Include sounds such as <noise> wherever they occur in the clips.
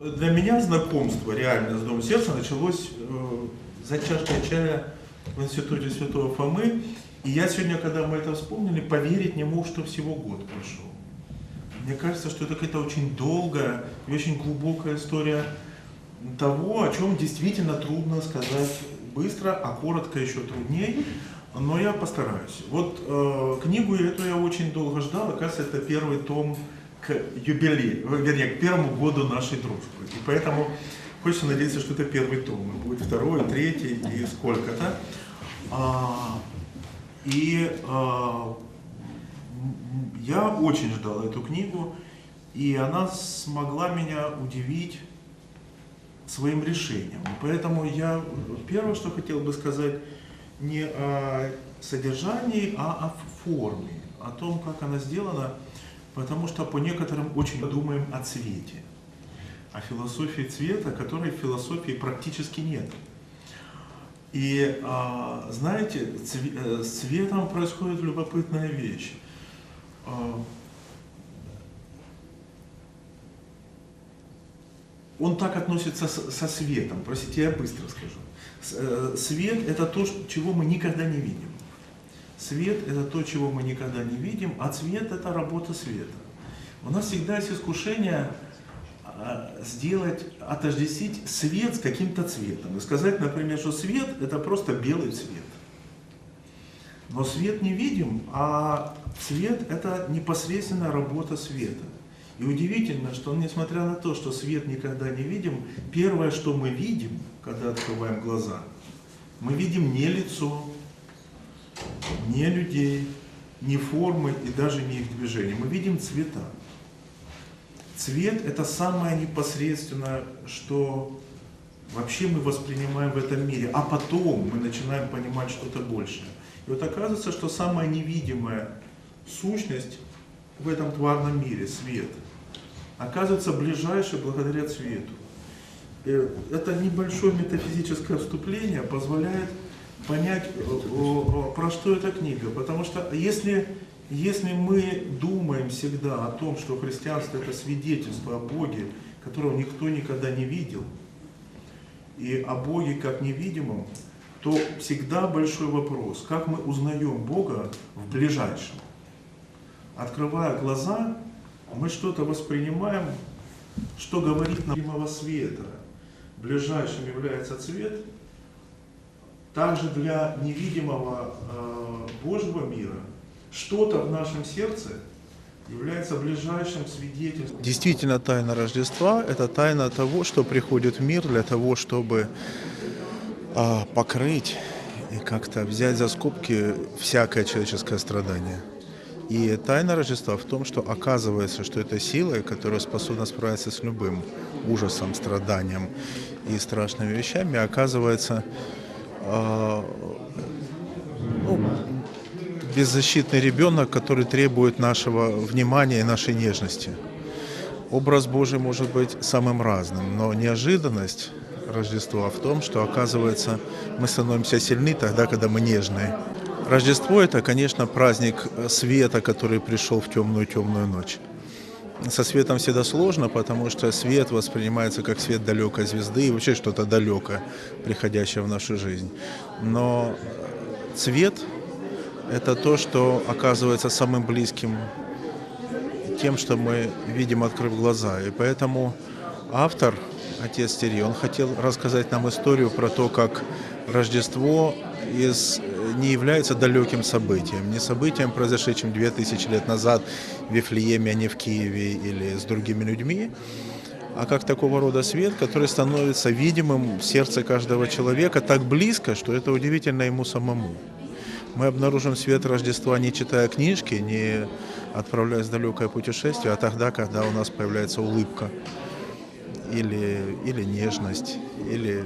Для меня знакомство реально с Домом Сердца началось э, за чашкой чая в Институте Святого Фомы. И я сегодня, когда мы это вспомнили, поверить не мог, что всего год прошел. Мне кажется, что это какая-то очень долгая и очень глубокая история того, о чем действительно трудно сказать быстро, а коротко еще трудней. Но я постараюсь. Вот э, книгу эту я очень долго ждал. Оказывается, это первый том к юбилею, э, вернее, к первому году нашей дружбы. И поэтому хочется надеяться, что это первый том. Будет второй, третий и сколько-то. А, и а, я очень ждал эту книгу, и она смогла меня удивить своим решением. Поэтому я э, первое, что хотел бы сказать, не о содержании, а о форме, о том, как она сделана, потому что по некоторым очень думаем о цвете, о философии цвета, которой в философии практически нет. И а, знаете, э, с цветом происходит любопытная вещь. А, он так относится со светом. Простите, я быстро скажу. Э, Свет – это то, чего мы никогда не видим. Свет – это то, чего мы никогда не видим, а цвет – это работа света. У нас всегда есть искушение а, сделать, отождествить свет с каким-то цветом. И сказать, например, что свет – это просто белый цвет. Но свет не видим, а цвет – это непосредственная работа света. И удивительно, что несмотря на то, что свет никогда не видим, первое, что мы видим, когда открываем глаза, мы видим не лицо, не людей, не формы и даже не их движения. Мы видим цвета. Цвет – это самое непосредственное, что вообще мы воспринимаем в этом мире. А потом мы начинаем понимать что-то большее. И вот оказывается, что самая невидимая сущность в этом тварном мире, свет, оказывается ближайшей благодаря цвету. Э, Это небольшое метафизическое вступление позволяет понять, э, про что эта книга. Потому что если, если мы думаем всегда о том, что христианство это свидетельство о Боге, которого никто никогда не видел, и о Боге как невидимом, то всегда большой вопрос, как мы узнаем Бога в ближайшем. Открывая глаза, мы что-то воспринимаем, что говорит нам света. Ближайшим является цвет. Также для невидимого э, Божьего мира что-то в нашем сердце является ближайшим свидетельством. Действительно, тайна Рождества – это тайна того, что приходит в мир для того, чтобы а, покрыть и как-то взять за скобки всякое человеческое страдание. И тайна Рождества в том, что оказывается, что это сила, которая способна справиться с любым ужасом, страданием и страшными вещами, оказывается ну, беззащитный ребенок, который требует нашего внимания и нашей нежности. Образ Божий может быть самым разным, но неожиданность Рождества в том, что, оказывается, мы становимся сильны тогда, когда мы нежные. Рождество – это, конечно, праздник света, который пришел в темную-темную ночь. Со светом всегда сложно, потому что свет воспринимается как свет далекой звезды и вообще что-то далекое, приходящее в нашу жизнь. Но цвет – это то, что оказывается самым близким тем, что мы видим, открыв глаза. И поэтому автор, отец Терри, он хотел рассказать нам историю про то, как Рождество из, не является далеким событием, не событием, произошедшим 2000 лет назад в Вифлееме, а не в Киеве или с другими людьми, а как такого рода свет, который становится видимым в сердце каждого человека так близко, что это удивительно ему самому. Мы обнаружим свет Рождества, не читая книжки, не отправляясь в далекое путешествие, а тогда, когда у нас появляется улыбка или, или нежность, или,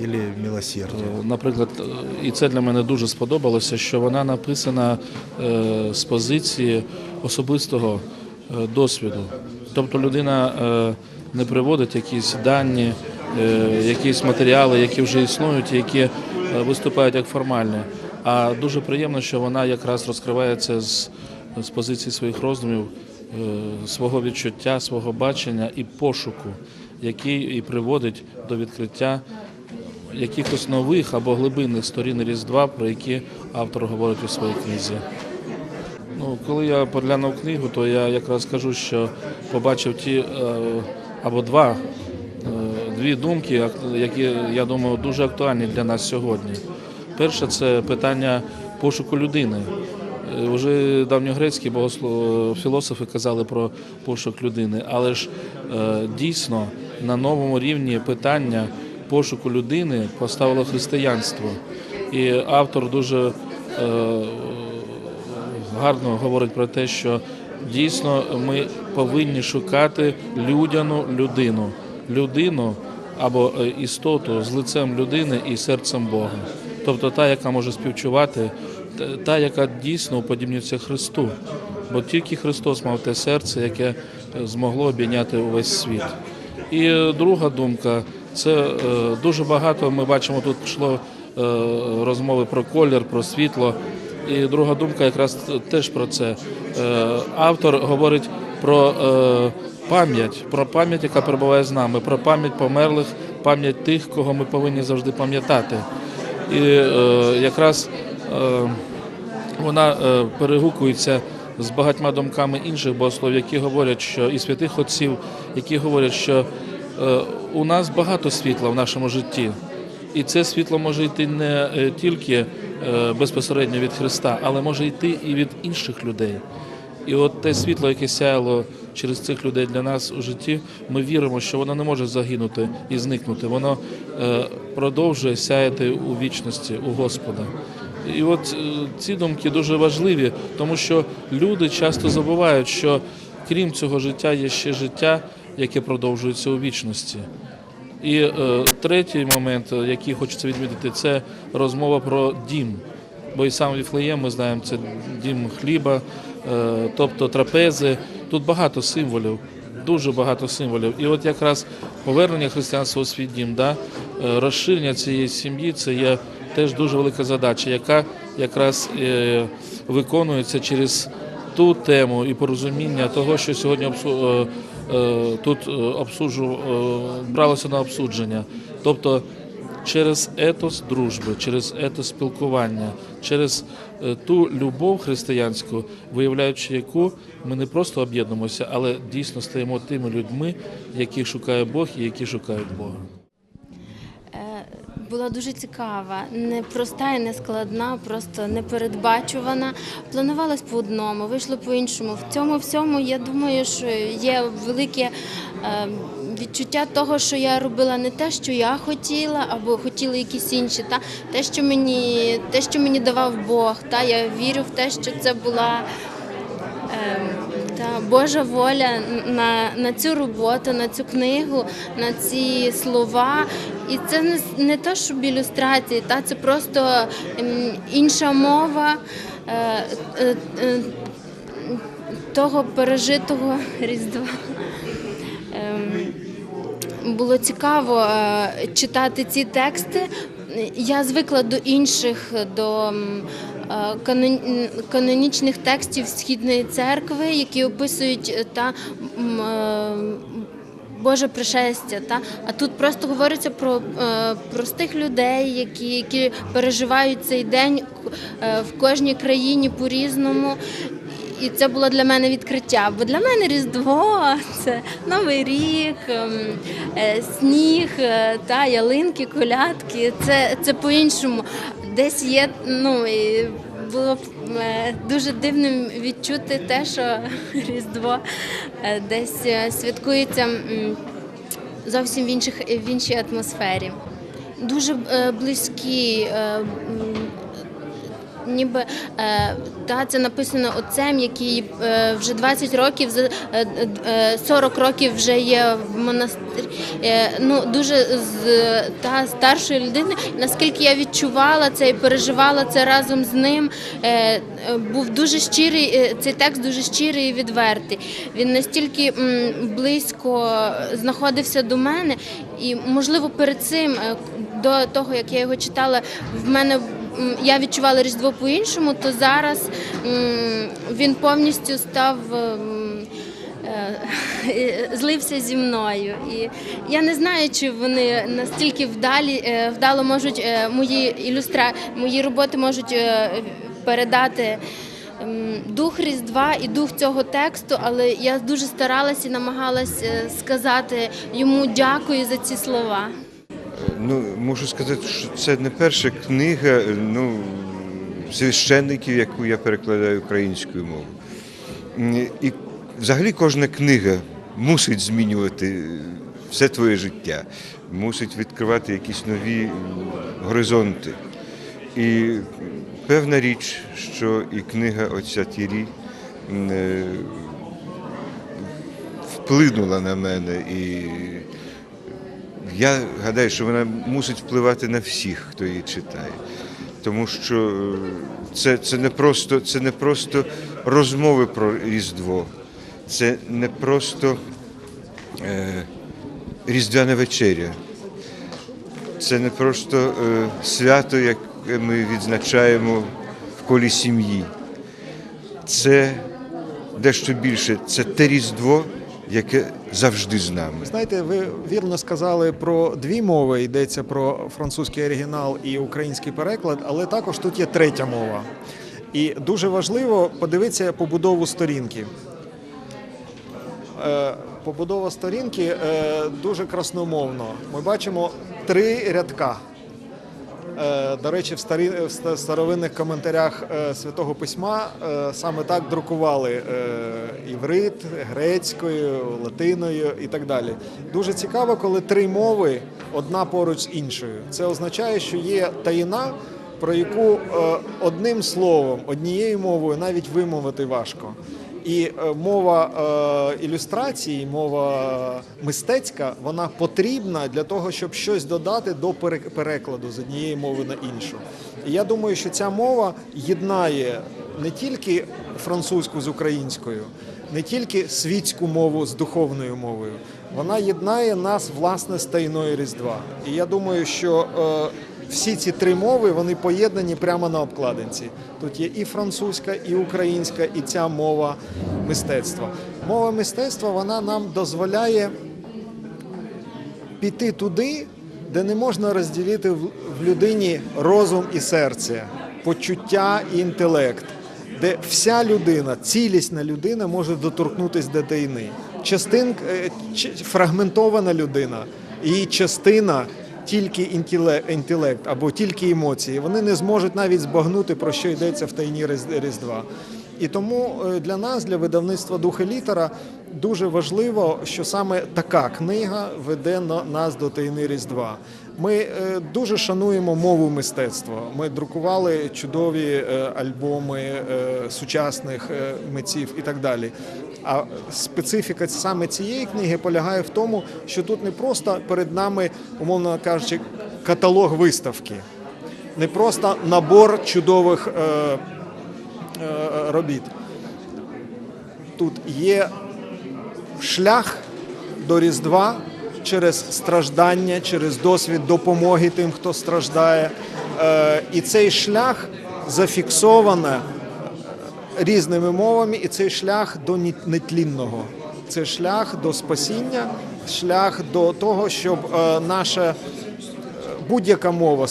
или милосердие. Е, Наприклад, е, і це для мене дуже сподобалося, що вона написана е, з позиції особистого досвіду. Тобто людина не приводить якісь дані, якісь матеріали, які вже існують, які виступають як формальні. А дуже приємно, що вона якраз розкривається з, з позиції своїх роздумів свого відчуття, свого бачення і пошуку, який і приводить до відкриття якихось нових або глибинних сторін Різдва, про які автор говорить у своїй книзі. Ну, коли я поглянув книгу, то я якраз скажу, що побачив ті е, або два, е, дві думки, які, я думаю, дуже актуальні для нас сьогодні. Перше це питання пошуку людини. Е, Уже давньогрецькі богослов... філософи казали про пошук людини, але ж дійсно на новому рівні питання пошуку людини поставило християнство. І автор дуже е, гарно говорить про те, що дійсно ми повинні шукати людяну людину, людину або е, істоту з лицем людини і серцем Бога. Тобто та, яка може співчувати, та- яка дійсно уподібнюється Христу. Бо тільки Христос мав те серце, яке е, змогло обійняти увесь світ. І друга думка це е, дуже багато. Ми бачимо, тут йшло е, розмови про колір, про світло. І друга думка якраз теж про це. Е, Автор говорить про пам'ять, про пам'ять, яка перебуває з нами, про пам'ять померлих, пам'ять тих, кого ми повинні завжди пам'ятати. І якраз вона перегукується з багатьма думками інших богословів, які говорять, що і святих отців, які говорять, що у нас багато світла в нашому житті. І це світло може йти не е, тільки е, безпосередньо від Христа, але може йти і від інших людей. І от те світло, яке сяяло через цих людей для нас у житті, ми віримо, що воно не може загинути і зникнути. Воно е, продовжує сяяти у вічності у Господа. І от ці думки дуже важливі, тому що люди часто забувають, що крім цього життя є ще життя, яке продовжується у вічності. І е, третій момент, е, який хочеться відмітити, це розмова про дім. Бо і сам Віфлеєм, ми знаємо, це дім хліба, е, тобто трапези. Тут багато символів, дуже багато символів. І от якраз повернення християнства у свій дім, да, е, розширення цієї сім'ї це є теж дуже велика задача, яка якраз е, виконується через ту тему і порозуміння того, що сьогодні е, тут е, обсуджу, е, бралося на обсудження. Тобто через етос дружби, через етос спілкування, через е, ту любов християнську, виявляючи яку ми не просто об'єднуємося, але дійсно стаємо тими людьми, які шукає Бог і які шукають Бога. Е, Була дуже цікава, не проста і не складна, просто непередбачувана. Планувалось по одному, вийшло по іншому. В цьому всьому я думаю, що є велике е, відчуття того, що я робила не те, що я хотіла, або хотіли якісь інші. Та те, що мені, те, що мені давав Бог. Та я вірю в те, що це була. Ем, Та Божа воля на, на цю роботу, на цю книгу, на ці слова. І це не, не те, щоб ілюстрації, та це просто ем, інша мова е, е, е, того пережитого Різдва. Ем, було цікаво е, читати ці тексти. Я звикла до інших, до канонічних текстів Східної церкви, які описують е, та е, Боже пришестя. Та? А тут просто говориться про е, простих людей, які, які переживають цей день е, в кожній країні по-різному. І це було для мене відкриття. Бо для мене Різдво це Новий рік, ем, е, сніг, е, та ялинки, колядки. Це, це по-іншому. Десь є, ну і було б е, дуже дивним відчути те, що <laughs> Різдво е, десь е, святкується зовсім в, інших, в іншій атмосфері. Дуже близькі. Ніби е, та це написано отцем, який е, вже 20 років, за- е, 40 років вже є в монастирі. Ну дуже з та старшої людини. Наскільки я відчувала це і переживала це разом з ним, був дуже щирий. Цей текст дуже щирий і відвертий. Він настільки близько знаходився до мене, і можливо перед цим, до того як я його читала, в мене я відчувала Різдво по-іншому, то зараз він повністю став е, <laughs> злився зі мною. І я не знаю, чи вони настільки вдалі, е, вдало можуть е, мої ілюстра... мої роботи можуть передати. Дух Різдва і дух цього тексту, але я дуже старалась і намагалась сказати йому дякую за ці слова. Ну, можу сказати, що це не перша книга ну, священників, яку я перекладаю українською мовою. І взагалі кожна книга мусить змінювати все твоє життя, мусить відкривати якісь нові горизонти. І певна річ, що і книга отця Тірі е, вплинула на мене і я гадаю, що вона мусить впливати на всіх, хто її читає. Тому що е, це, це, не просто, це не просто розмови про Різдво, це не просто е, Різдвяна вечеря. Це не просто е, свято, яке ми відзначаємо в колі сім'ї. Це дещо більше, це те Різдво, яке завжди з нами. Знаєте, ви вірно сказали про дві мови. Йдеться про французький оригінал і український переклад, але також тут є третя мова. І дуже важливо подивитися побудову сторінки. Е, Побудова сторінки е, дуже красномовно. Ми бачимо три рядка. Е, До речі, в старі в старовинних коментарях е, святого письма е, саме так друкували іврит, грецькою, латиною і так далі. Дуже цікаво, коли три мови одна поруч з іншою. Це означає, що є таїна, про яку одним словом, однією мовою навіть вимовити важко. І е, мова е, ілюстрації, мова мистецька, вона потрібна для того, щоб щось додати до пере- перекладу з однієї мови на іншу. І я думаю, що ця мова єднає не тільки французьку з українською, не тільки світську мову з духовною мовою, вона єднає нас власне з тайною Різдва. І я думаю, що е, всі ці три мови вони поєднані прямо на обкладинці. Тут є і французька, і українська, і ця мова мистецтва. Мова мистецтва вона нам дозволяє піти туди, де не можна розділити в людині розум і серце, почуття і інтелект, де вся людина, цілісна людина може доторкнутися до тайни. Частин, е, фрагментована людина, її частина тільки інтеле- інтелект або тільки емоції. Вони не зможуть навіть збагнути, про що йдеться в тайні Різ- Різдва. І тому е, для нас, для видавництва духа літера, дуже важливо, що саме така книга веде на- нас до тайни Різдва. Ми е, дуже шануємо мову мистецтва. Ми друкували чудові е, альбоми е, сучасних митців і так далі. А специфіка саме цієї книги полягає в тому, що тут не просто перед нами, умовно кажучи, каталог виставки, не просто набор чудових. робіт. Тут є шлях до Різдва через страждання, через досвід допомоги тим, хто страждає. Е, І цей шлях зафіксовано різними мовами, і цей шлях до нетлінного. Це шлях до спасіння, шлях до того, щоб наше наша будь-яка мова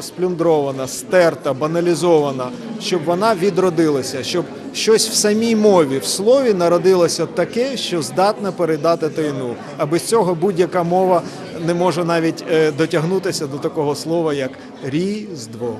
сплюндрована, стерта, баналізована, щоб вона відродилася, щоб щось в самій мові, в слові народилося таке, що здатне передати тайну. А без цього будь-яка мова не може навіть е, дотягнутися до такого слова, як різдво.